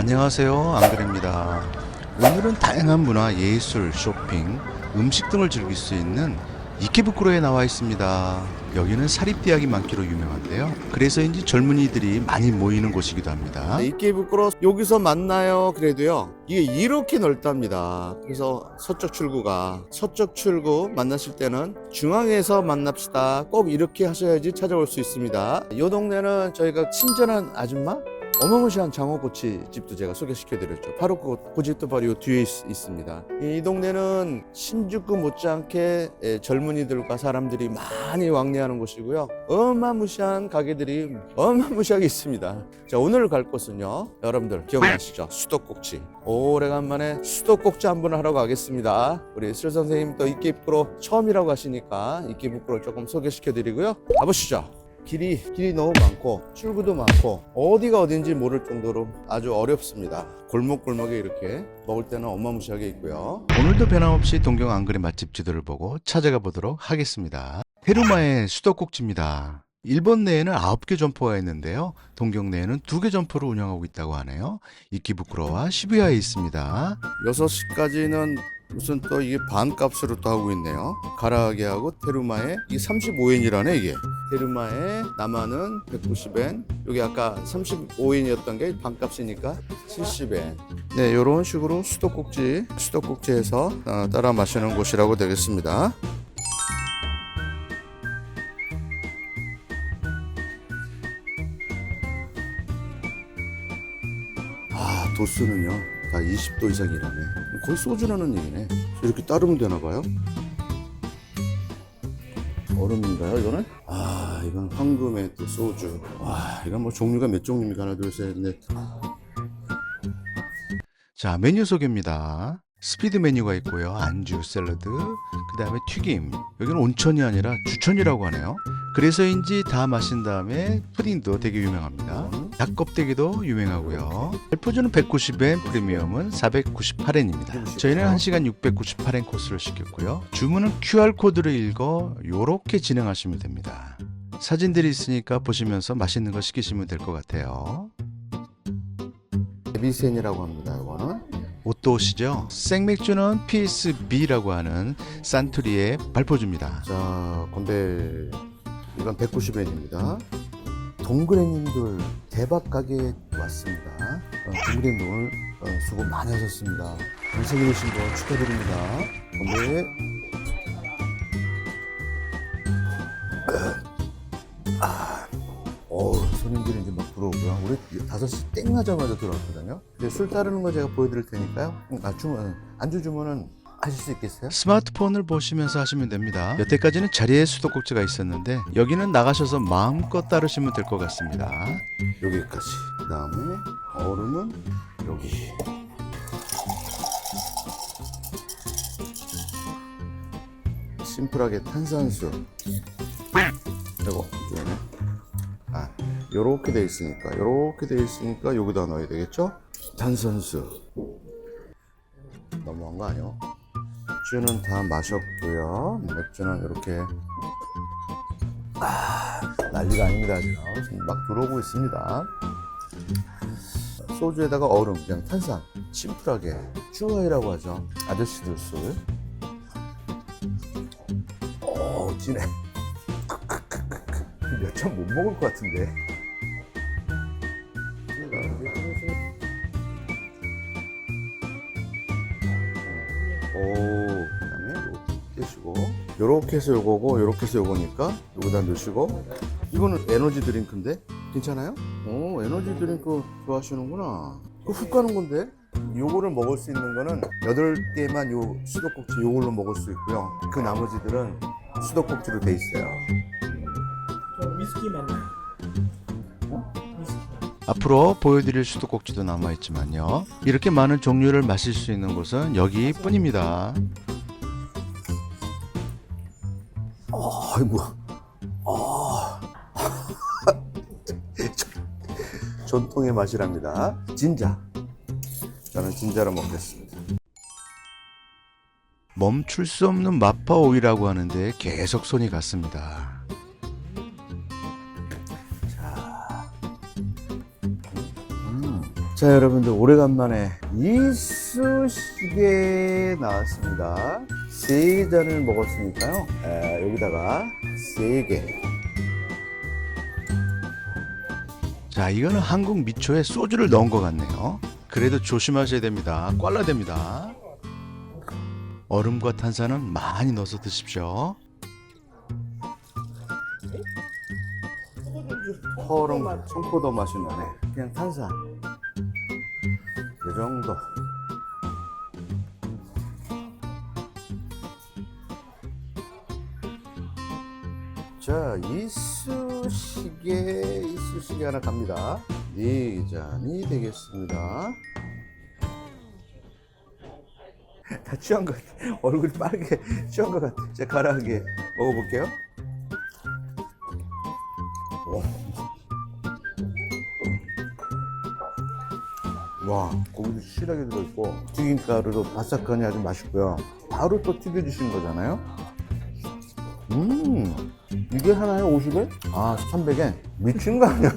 안녕하세요. 안그래입니다. 오늘은 다양한 문화, 예술, 쇼핑, 음식 등을 즐길 수 있는 이케부쿠로에 나와 있습니다. 여기는 사립대학이 많기로 유명한데요. 그래서인지 젊은이들이 많이 모이는 곳이기도 합니다. 네, 이케부쿠로 여기서 만나요. 그래도요 이게 이렇게 넓답니다. 그래서 서쪽 출구가 서쪽 출구 만나실 때는 중앙에서 만납시다. 꼭 이렇게 하셔야지 찾아올 수 있습니다. 이 동네는 저희가 친절한 아줌마 어마무시한 장어꼬치 집도 제가 소개시켜 드렸죠. 바로 그, 그 집도 바로 요 뒤에 있, 습니다. 이 동네는 신주쿠 못지않게 예, 젊은이들과 사람들이 많이 왕래하는 곳이고요. 어마무시한 가게들이 어마무시하게 있습니다. 자 오늘 갈 곳은요. 여러분들 기억나시죠? 수도꼭지. 오래간만에 수도꼭지 한번 하러 가겠습니다. 우리 술 선생님 또 이끼 부끄러 처음이라고 하시니까 이끼 부끄러 조금 소개시켜 드리고요. 가보시죠 길이 길이 너무 많고 출구도 많고 어디가 어딘지 모를 정도로 아주 어렵습니다. 골목골목에 이렇게 먹을 때는 어마무시하게 있고요. 오늘도 변함없이 동경 안그래 맛집 지도를 보고 찾아가 보도록 하겠습니다. 헤르마의 수도꼭지입니다. 일본 내에는 9개 점포가 있는데요. 동경 내에는 2개 점포를 운영하고 있다고 하네요. 이키부쿠로와 시부야에 있습니다. 6시까지는 무슨 또 이게 반값으로 또 하고 있네요. 가라아게 하고 테르마에 이게 35엔이라네 이게. 테르마에 남아는 190엔. 여기 아까 35엔이었던 게 반값이니까 70엔. 네, 이런 식으로 수도꼭지 수도꼭지에서 어, 따라 마시는 곳이라고 되겠습니다. 아 도수는요 다 20도 이상이라네 거의 소주라는 얘기네 이렇게 따르면 되나 봐요 얼음인가요 이거는? 아 이건 황금의 또 소주 와 이건 뭐 종류가 몇 종류입니까 하나 둘셋넷 자, 메뉴 소개입니다. 스피드 메뉴가 있고요. 안주, 샐러드, 그 다음에 튀김. 여기는 온천이 아니라 주천이라고 하네요. 그래서인지 다 마신 다음에 푸딩도 되게 유명합니다. 닭껍데기도 유명하고요. 헬프주는 190엔, 프리미엄은 498엔입니다. 저희는 1시간 698엔 코스를 시켰고요. 주문은 QR코드를 읽어 요렇게 진행하시면 됩니다. 사진들이 있으니까 보시면서 맛있는 거 시키시면 될 것 같아요. 비센이라고 합니다 옷도시죠. 생맥주는 PSB라고 하는 산토리의 발포주입니다. 자 건배 이건 190엔입니다. 동그레님들 대박 가게에 왔습니다. 어, 동그레님 오늘 어, 수고 많이 하셨습니다. 인생이신 거 축하드립니다. 건배. 아, 들어오고요. 우리 5시 땡 하자마자 들어왔거든요. 술 따르는 거 제가 보여드릴 테니까요. 음, 아, 주문, 안주 주문은 하실 수 있겠어요? 스마트폰을 보시면서 하시면 됩니다. 여태까지는 자리에 수도꼭지가 있었는데 여기는 나가셔서 마음껏 따르시면 될 것 같습니다. 여기까지. 그 다음에 얼음은 여기. 심플하게 탄산수. 이거 이거네. 아, 요렇게 돼 있으니까, 요렇게 돼 있으니까 여기다 넣어야 되겠죠? 탄산수. 너무한 거 아니요? 맥주는 다 마셨고요. 맥주는 이렇게 아, 난리가 아닙니다 지금 막 들어오고 있습니다. 소주에다가 얼음, 그냥 탄산, 심플하게 쭈아이라고 하죠. 아저씨들 술. 오, 진해. 몇잔 못 먹을 것 같은데. 오, 그다음에 요 떼시고 요렇게 해서 요거고 요렇게 해서 요거니까 여기다 넣으시고 이거는 에너지 드링크인데 괜찮아요? 오, 에너지 드링크 좋아하시는구나. 그훅 가는 건데? 요거를 먹을 수 있는 거는 8개만 요 수도꼭지 요걸로 먹을 수 있고요. 그 나머지들은 수도꼭지로 돼 있어요. 저 위스키 맞나요? 앞으로 보여드릴 수도꼭지도 남아있지만요. 이렇게 많은 종류를 마실 수 있는 곳은 여기뿐입니다. 아이고. 아. 전통의 맛이랍니다. 진자. 저는 진자로 먹겠습니다. 멈출 수 없는 마파 오이라고 하는데 계속 손이 갔습니다. 자, 여러분들 오래간만에 이쑤시개 나왔습니다. 세 잔을 먹었으니까요. 에, 여기다가 세 개. 자, 이거는 한국 미초에 소주를 넣은 것 같네요. 그래도 조심하셔야 됩니다. 꽐라 됩니다. 얼음과 탄산은 많이 넣어서 드십시오. 허름 청포도 맛이 나네. 그냥 탄산. 이 정도. 자, 이쑤시개, 이쑤시개 하나 갑니다. 네 잔이 되겠습니다. 다 취한 것 같아. 얼굴이 빠르게 취한 것 같아. 제가 가라하게 먹어볼게요. 와 고기도 실하게 들어있고 튀김가루도 바삭하니 아주 맛있고요 바로 또 튀겨주신 거잖아요 음 이게 하나에 50엔? 아 300엔 미친 거 아니야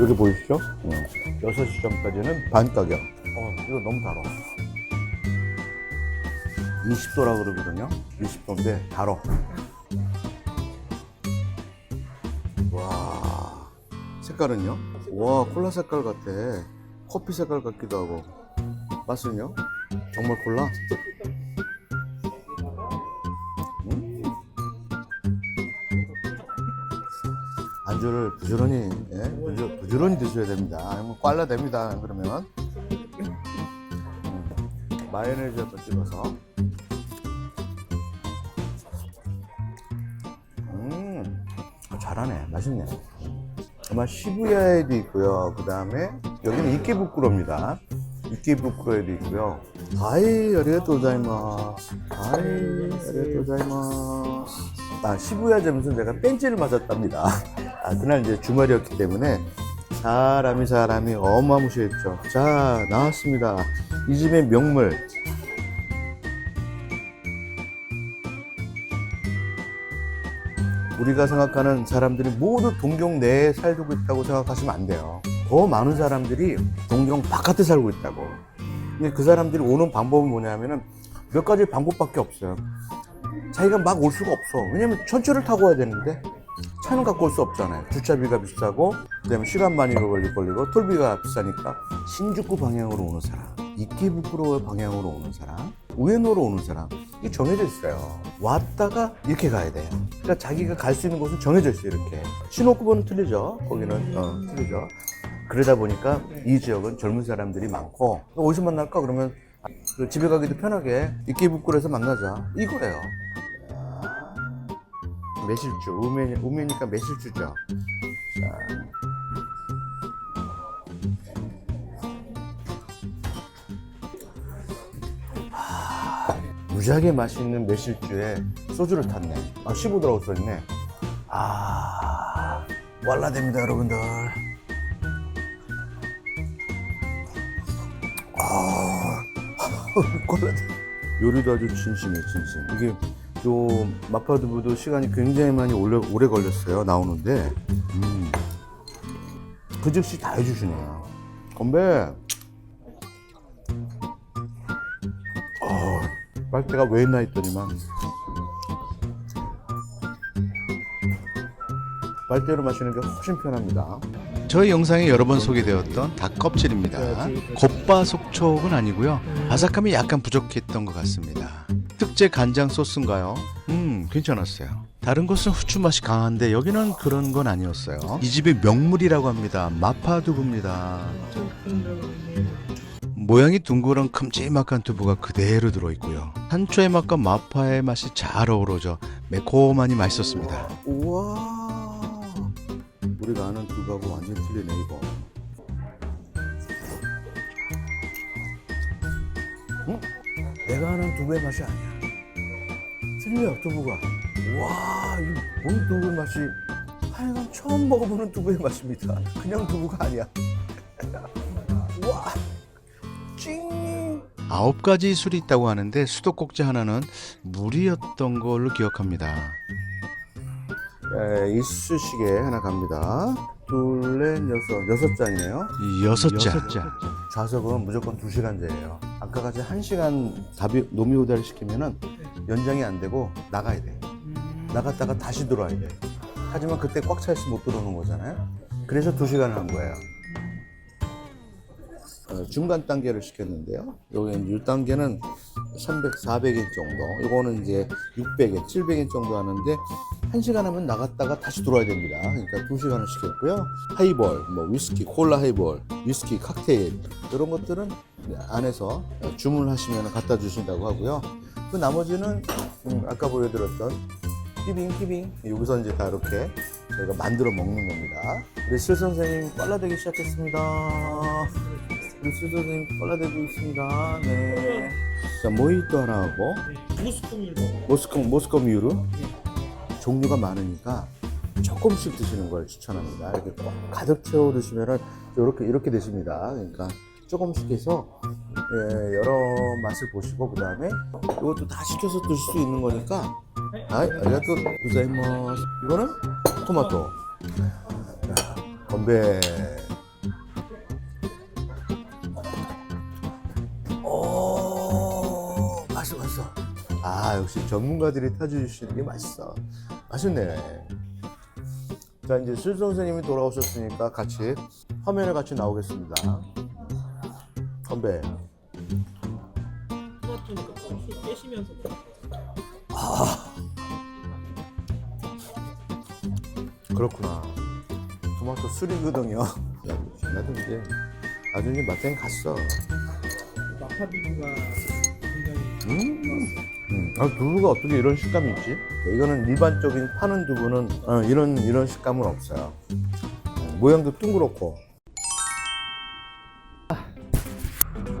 여기 보이시죠? 음. 6시 전까지는 반 가격 어 이거 너무 달아 20도라 그러거든요 20도인데 달아 와 색깔은요? 와 콜라 색깔 같아 커피 색깔 같기도 하고 맛은요? 정말 콜라? 음. 안주를 부지런히 예? 부지, 부지런히 드셔야 됩니다 아니면 꽐라 됩니다 그러면 음. 마요네즈 한번 찍어서 음 잘하네 맛있네 아마 시부야에도 있고요. 그 다음에 여기는 이케부쿠로입니다. 이케부쿠로에도 있고요. 아이, 아리가또 고자이마스. 아이, 아리가또 고자이마스. 아, 시부야 점에서 제가 벤치를 맞았답니다. 아, 그날 이제 주말이었기 때문에 사람이 사람이 어마무시했죠. 자, 나왔습니다. 이 집의 명물. 우리가 생각하는 사람들이 모두 동경 내에 살고 있다고 생각하시면 안 돼요. 더 많은 사람들이 동경 바깥에 살고 있다고. 근데 그 사람들이 오는 방법은 뭐냐면은 몇 가지 방법밖에 없어요. 자기가 막 올 수가 없어. 왜냐면 전철을 타고 와야 되는데 차는 갖고 올 수 없잖아요. 주차비가 비싸고, 그다음에 시간 많이 걸리 걸리고, 톨비가 비싸니까 신주쿠 방향으로 오는 사람, 이키부쿠로 방향으로 오는 사람, 우에노로 오는 사람 이게 정해져 있어요. 왔다가 이렇게 가야 돼요. 그러니까 자기가 갈 수 있는 곳은 정해져 있어요. 이렇게 신호 구분은 틀리죠. 거기는 어, 틀리죠. 그러다 보니까 이 지역은 젊은 사람들이 많고 어디서 만날까 그러면 그 집에 가기도 편하게 이키부쿠로에서 만나자 이거예요. 매실주 우메 우메니까 매실주죠. 자. 무지하게 맛있는 매실주에 소주를 탔네. 아, 15도라고 써있네. 아, 왈라됩니다, 여러분들. 아, 꼴라돼. 요리도 아주 진심이에요, 진심. 이게 요 마파두부도 시간이 굉장히 많이 오래, 오래 걸렸어요, 나오는데. 음. 그 즉시 다 해주시네요. 건배. 빨대가 왜 있나 했더니만 빨대로 마시는 게 훨씬 편합니다. 저희 영상에 여러 번 소개되었던 닭 껍질입니다. 겉바속촉은 아니고요. 바삭함이 약간 부족했던 것 같습니다. 특제 간장 소스인가요? 음, 괜찮았어요. 다른 곳은 후추 맛이 강한데 여기는 그런 건 아니었어요. 이 집의 명물이라고 합니다. 마파두부입니다. 모양이 둥그런 큼지막한 두부가 그대로 들어있고요. 산초의 맛과 마파의 맛이 잘 어우러져 매콤하니 맛있었습니다. 우와, 우리가 아는 두부하고 완전 틀리네 이거. 응? 내가 아는 두부의 맛이 아니야. 틀려 두부가. 와, 이뭔 두부 맛이? 하여간 처음 먹어보는 두부의 맛입니다. 그냥 두부가 아니야. 와, 찡. 아홉 가지 술이 있다고 하는데 수도꼭지 하나는 물이었던 걸로 기억합니다. 에, 이쑤시개 하나 갑니다. 둘, 넷, 여섯. 여섯 잔이네요. 여섯 잔. 좌석은 무조건 2시간제예요. 아까 같이 1시간 답이 노미오다를 시키면은 연장이 안 되고 나가야 돼. 나갔다가 다시 들어와야 돼. 하지만 그때 꽉 차 있으면 못 들어오는 거잖아요. 그래서 2시간을 한 거예요. 어, 중간 단계를 시켰는데요. 여기 이제 1단계는 300, 400엔 정도. 이거는 이제 600엔, 700엔 정도 하는데 1시간 하면 나갔다가 다시 들어와야 됩니다. 그러니까 2시간을 시켰고요. 하이볼, 뭐 위스키, 콜라 하이볼, 위스키 칵테일 이런 것들은 안에서 주문하시면 갖다 주신다고 하고요. 그 나머지는 음, 아까 보여드렸던 휘빙 휘빙 여기서 이제 다 이렇게 저희가 만들어 먹는 겁니다. 우리 실 선생님 빨라대기 시작했습니다. 실 선생님 빨라대고 있습니다. 네. 자 모히또 하나 하고 네. 무스콤일 모스코 모스코 뮤르 종류가 많으니까 조금씩 드시는 걸 추천합니다. 이렇게 꼭 가득 채워 드시면은 이렇게 이렇게 되십니다. 그러니까 조금씩 해서 예, 여러 맛을 보시고 그 다음에 이것도 다 시켜서 드실 수 있는 거니까 아이 아리가또 고자이마스 이거는 토마토 자, 건배 아 역시 전문가들이 타주시는 게 맛있어. 맛있네. 자 이제 술 선생님이 돌아오셨으니까 같이 화면에 같이 나오겠습니다. 건배. 깨시면서 그렇구나. 토마토 술이거든요. 야, 나도 이제 나중에 맛땡 갔어. 마파두부가 굉장히 음. 음. 아, 두부가 어떻게 이런 식감이 있지? 이거는 일반적인 파는 두부는 어, 이런 이런 식감은 없어요. 어, 모양도 둥그렇고.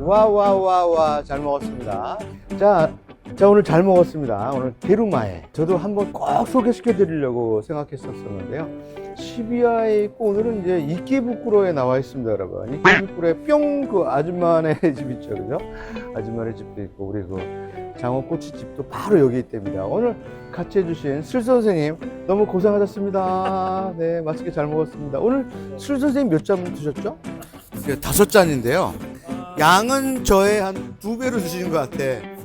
와 와 와 와 잘 먹었습니다. 자, 자 오늘 잘 먹었습니다. 오늘 게루마에 저도 한번 꼭 소개시켜 드리려고 생각했었었는데요. 시비아에 있고 오늘은 이제 이끼부쿠로에 나와 있습니다, 여러분. 이끼부쿠로에 뿅 그 아줌마네 집 있죠, 그죠? 아줌마네 집도 있고 우리 그 장어 꼬치집도 바로 여기 있답니다. 오늘 같이 해주신 술 선생님 너무 고생하셨습니다. 네, 맛있게 잘 먹었습니다. 오늘 술 선생님 몇 잔 드셨죠? 다섯 잔인데요. 양은 저의 한 두 배로 드시는 것 같아.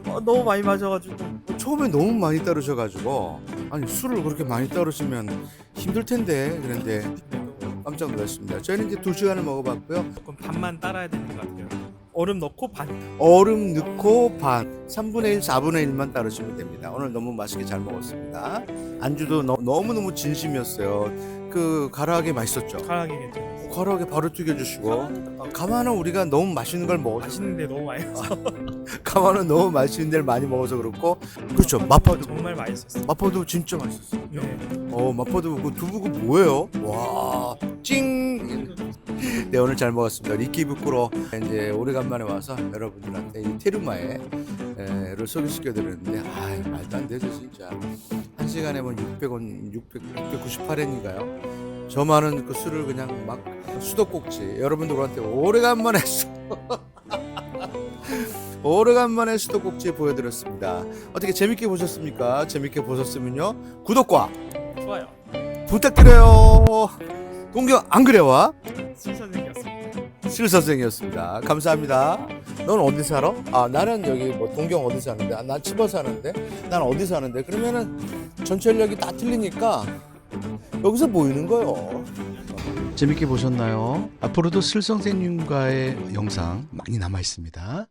어, 너무 많이 마셔가지고 처음에 너무 많이 따르셔가지고 아니 술을 그렇게 많이 따르시면 힘들 텐데 그런데 깜짝 놀랐습니다. 저희는 이제 두 시간을 먹어봤고요. 조금 반만 따라야 되는 것 같아요. 얼음 넣고 반. 얼음 넣고 반 3분의 1, 4분의 1만 따르시면 됩니다. 오늘 너무 맛있게 잘 먹었습니다. 안주도 너, 너무너무 진심이었어요. 그 가라하게 맛있었죠. 가라하게 괜찮아요. 가라하게 바로 튀겨주시고 가마는 우리가 너무 맛있는 걸 먹었죠. 맛있는데 너무 많이 먹어서 가마는 너무 맛있는 데를 많이 먹어서 그렇고 그렇죠. 마파도 정말 맛있었어요. 마파도 진짜 맛있었어요. 네. 어 마파도 그 두부가 뭐예요? 와 찡. 네 오늘 잘 먹었습니다. 리키부쿠로 이제 오래간만에 와서 여러분들한테 이 테르마에 를 소개시켜 드렸는데 아 말도 안 되죠 진짜 한 시간에 뭐 600원 600 698엔인가요? 저 많은 그 술을 그냥 막 수도꼭지 여러분들한테 오래간만에 수... 오래간만에 수도꼭지 보여드렸습니다. 어떻게 재밌게 보셨습니까? 재밌게 보셨으면요 구독과 좋아요. 부탁드려요. 동경 안 그래와 술 선생님이었습니다. 실 선생이었습니다. 감사합니다. 넌 어디 살아? 아 나는 여기 뭐 동경 어디 사는데? 아, 난 치바 사는데? 난 어디 사는데? 그러면은 전철역이 다 틀리니까 여기서 보이는 거요. 재밌게 보셨나요? 앞으로도 슬 선생님과의 영상 많이 남아 있습니다.